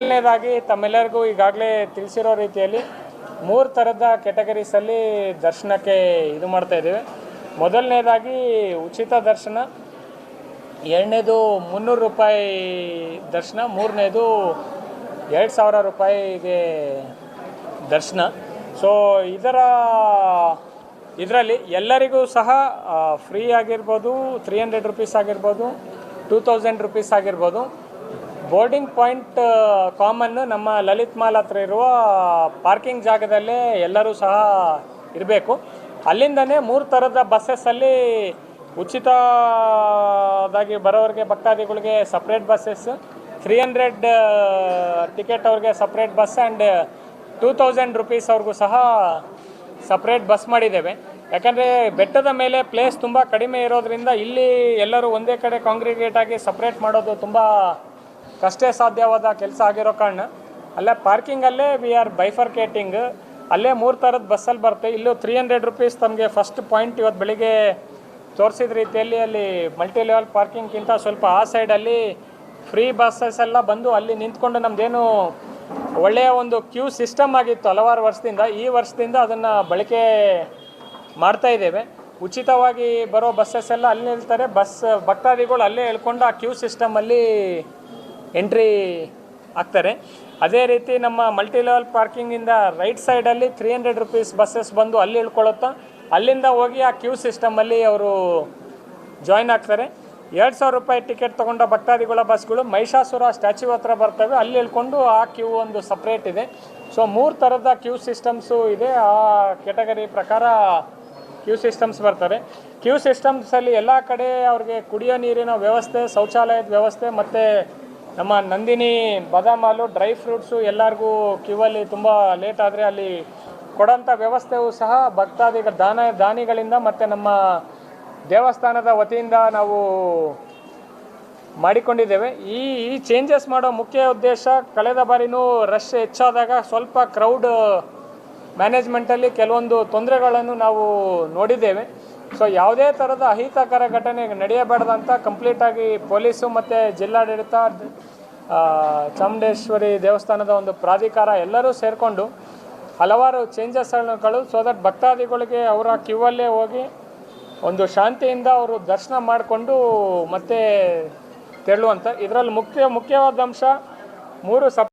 ಮೊದಲನೇದಾಗಿ ತಮ್ಮೆಲ್ಲರಿಗೂ ಈಗಾಗಲೇ ತಿಳಿಸಿರೋ ರೀತಿಯಲ್ಲಿ ಮೂರು ಥರದ ಕೆಟಗರೀಸಲ್ಲಿ ದರ್ಶನಕ್ಕೆ ಇದು ಮಾಡ್ತಾ ಇದ್ದೀವಿ. ಮೊದಲನೇದಾಗಿ ಉಚಿತ ದರ್ಶನ, ಎರಡನೇದು ಮುನ್ನೂರು ರೂಪಾಯಿ ದರ್ಶನ, ಮೂರನೇದು ಎರಡು ಸಾವಿರ ರೂಪಾಯಿಗೆ ದರ್ಶನ. ಸೊ ಇದರ, ಇದರಲ್ಲಿ ಎಲ್ಲರಿಗೂ ಸಹ ಫ್ರೀ ಆಗಿರ್ಬೋದು ತ್ರೀ ಹಂಡ್ರೆಡ್ ರುಪೀಸ್ ಆಗಿರ್ಬೋದು ಟೂ ತೌಸಂಡ್ ರುಪೀಸ್ ಆಗಿರ್ಬೋದು. ಬೋರ್ಡಿಂಗ್ ಪಾಯಿಂಟ್ ಕಾಮನ್ನು ನಮ್ಮ ಲಲಿತ್ ಮಾಲ್ ಹತ್ರ ಇರುವ ಪಾರ್ಕಿಂಗ್ ಜಾಗದಲ್ಲೇ ಎಲ್ಲರೂ ಸಹ ಇರಬೇಕು. ಅಲ್ಲಿಂದನೇ ಮೂರು ಥರದ ಬಸ್ಸಸ್ಸಲ್ಲಿ ಉಚಿತದಾಗಿ ಬರೋರಿಗೆ, ಭಕ್ತಾದಿಗಳಿಗೆ separate buses three hundred ticket ಅವ್ರಿಗೆ separate bus and two thousand rupees ಅವ್ರಿಗೂ ಸಹ ಸಪ್ರೇಟ್ ಬಸ್ ಮಾಡಿದ್ದೇವೆ. ಯಾಕಂದರೆ ಬೆಟ್ಟದ ಮೇಲೆ ಪ್ಲೇಸ್ ತುಂಬ ಕಡಿಮೆ ಇರೋದರಿಂದ ಇಲ್ಲಿ ಎಲ್ಲರೂ ಒಂದೇ ಕಡೆ ಕಾಂಗ್ರಿಗೇಟ್ ಆಗಿ ಸಪ್ರೇಟ್ ಮಾಡೋದು ತುಂಬ ಕಷ್ಟ ಸಾಧ್ಯವಾದ ಕೆಲಸ ಆಗಿರೋ ಕಾರಣ ಅಲ್ಲೇ ಪಾರ್ಕಿಂಗಲ್ಲೇ ವಿ ಆರ್ ಬೈಫರ್ಕೇಟಿಂಗ್ ಅಲ್ಲೇ ಮೂರು ಥರದ ಬಸ್ಸಲ್ಲಿ ಬರುತ್ತೆ. ಇಲ್ಲೂ ತ್ರೀ ಹಂಡ್ರೆಡ್ ರುಪೀಸ್ ತಮಗೆ ಫಸ್ಟ್ ಪಾಯಿಂಟ್ ಇವತ್ತು ಬೆಳಿಗ್ಗೆ ತೋರಿಸಿದ ರೀತಿಯಲ್ಲಿ ಅಲ್ಲಿ ಮಲ್ಟಿ ಲೆವೆಲ್ ಪಾರ್ಕಿಂಗ್ಗಿಂತ ಸ್ವಲ್ಪ ಆ ಸೈಡಲ್ಲಿ ಫ್ರೀ ಬಸ್ಸಸ್ ಎಲ್ಲ ಬಂದು ಅಲ್ಲಿ ನಿಂತ್ಕೊಂಡು ನಮ್ಮದೇನು ಒಳ್ಳೆಯ ಒಂದು ಕ್ಯೂ ಸಿಸ್ಟಮ್ ಆಗಿತ್ತು ಹಲವಾರು ವರ್ಷದಿಂದ. ಈ ವರ್ಷದಿಂದ ಅದನ್ನು ಬಳಕೆ ಮಾಡ್ತಾ ಇದ್ದೇವೆ. ಉಚಿತವಾಗಿ ಬರೋ ಬಸ್ಸಸ್ ಎಲ್ಲ ಅಲ್ಲಿ ನಿಲ್ತಾರೆ. ಬಸ್ ಭಕ್ತಾದಿಗಳು ಅಲ್ಲೇ ಹೇಳ್ಕೊಂಡು ಆ ಕ್ಯೂ ಸಿಸ್ಟಮಲ್ಲಿ ಎಂಟ್ರಿ ಆಗ್ತಾರೆ ಅದೇ ರೀತಿ ನಮ್ಮ ಮಲ್ಟಿ ಲೆವೆಲ್ ಪಾರ್ಕಿಂಗಿಂದ ರೈಟ್ ಸೈಡಲ್ಲಿ ತ್ರೀ ಹಂಡ್ರೆಡ್ ರುಪೀಸ್ ಬಸ್ಸಸ್ ಬಂದು ಅಲ್ಲಿ ಇಳ್ಕೊಳ್ಳುತ್ತಾ, ಅಲ್ಲಿಂದ ಹೋಗಿ ಆ ಕ್ಯೂ ಸಿಸ್ಟಮಲ್ಲಿ ಅವರು ಜಾಯ್ನ್ ಆಗ್ತಾರೆ. ಎರಡು ಸಾವಿರ ರೂಪಾಯಿ ಟಿಕೆಟ್ ತೊಗೊಂಡ ಭಕ್ತಾದಿಗಳ ಬಸ್ಗಳು ಮಹಿಷಾಸುರ ಸ್ಟ್ಯಾಚ್ಯೂ ಹತ್ರ ಬರ್ತವೆ, ಅಲ್ಲಿ ಇಳ್ಕೊಂಡು ಆ ಕ್ಯೂ ಒಂದು ಸಪ್ರೇಟ್ ಇದೆ. ಸೊ ಮೂರು ಥರದ ಕ್ಯೂ ಸಿಸ್ಟಮ್ಸು ಇದೆ. ಆ ಕೆಟಗರಿ ಪ್ರಕಾರ ಕ್ಯೂ ಸಿಸ್ಟಮ್ಸ್ ಬರ್ತಾರೆ ಕ್ಯೂ ಸಿಸ್ಟಮ್ಸಲ್ಲಿ ಎಲ್ಲ ಕಡೆ ಅವ್ರಿಗೆ ಕುಡಿಯೋ ನೀರಿನ ವ್ಯವಸ್ಥೆ, ಶೌಚಾಲಯದ ವ್ಯವಸ್ಥೆ ಮತ್ತು ನಮ್ಮ ನಂದಿನಿ ಬಾದಾಮ್ ಹಾಲು ಡ್ರೈ ಫ್ರೂಟ್ಸು ಎಲ್ಲರಿಗೂ ಕ್ಯೂವಲ್ಲಿ ತುಂಬ ಲೇಟ್ ಆದರೆ ಅಲ್ಲಿ ಕೊಡೋಂಥ ವ್ಯವಸ್ಥೆಯು ಸಹ ಭಕ್ತಾದಿಗಳ ದಾನ, ದಾನಿಗಳಿಂದ ಮತ್ತು ನಮ್ಮ ದೇವಸ್ಥಾನದ ವತಿಯಿಂದ ನಾವು ಮಾಡಿಕೊಂಡಿದ್ದೇವೆ. ಈ ಈ ಚೇಂಜಸ್ ಮಾಡೋ ಮುಖ್ಯ ಉದ್ದೇಶ ಕಳೆದ ಬಾರಿನೂ ರಶ್ ಹೆಚ್ಚಾದಾಗ ಸ್ವಲ್ಪ ಕ್ರೌಡ್ ಮ್ಯಾನೇಜ್ಮೆಂಟಲ್ಲಿ ಕೆಲವೊಂದು ತೊಂದರೆಗಳನ್ನು ನಾವು ನೋಡಿದ್ದೇವೆ. ಸೊ ಯಾವುದೇ ಥರದ ಅಹಿತಕರ ಘಟನೆ ನಡೆಯಬಾರ್ದಂತ ಕಂಪ್ಲೀಟಾಗಿ ಪೊಲೀಸು ಮತ್ತು ಜಿಲ್ಲಾಡಳಿತ ಚಾಮುಂಡೇಶ್ವರಿ ದೇವಸ್ಥಾನದ ಒಂದು ಪ್ರಾಧಿಕಾರ ಎಲ್ಲರೂ ಸೇರಿಕೊಂಡು ಹಲವಾರು ಚೇಂಜಸ್ಗಳು ಸೊ ದಟ್ ಭಕ್ತಾದಿಗಳಿಗೆ ಅವರ ಕ್ಯೂವಲ್ಲೇ ಹೋಗಿ ಒಂದು ಶಾಂತಿಯಿಂದ ಅವರು ದರ್ಶನ ಮಾಡಿಕೊಂಡು ಮತ್ತೆ ತೆರಳುವಂಥ ಇದರಲ್ಲಿ ಮುಖ್ಯ, ಮುಖ್ಯವಾದ ಅಂಶ ಮೂರು ಸಪ್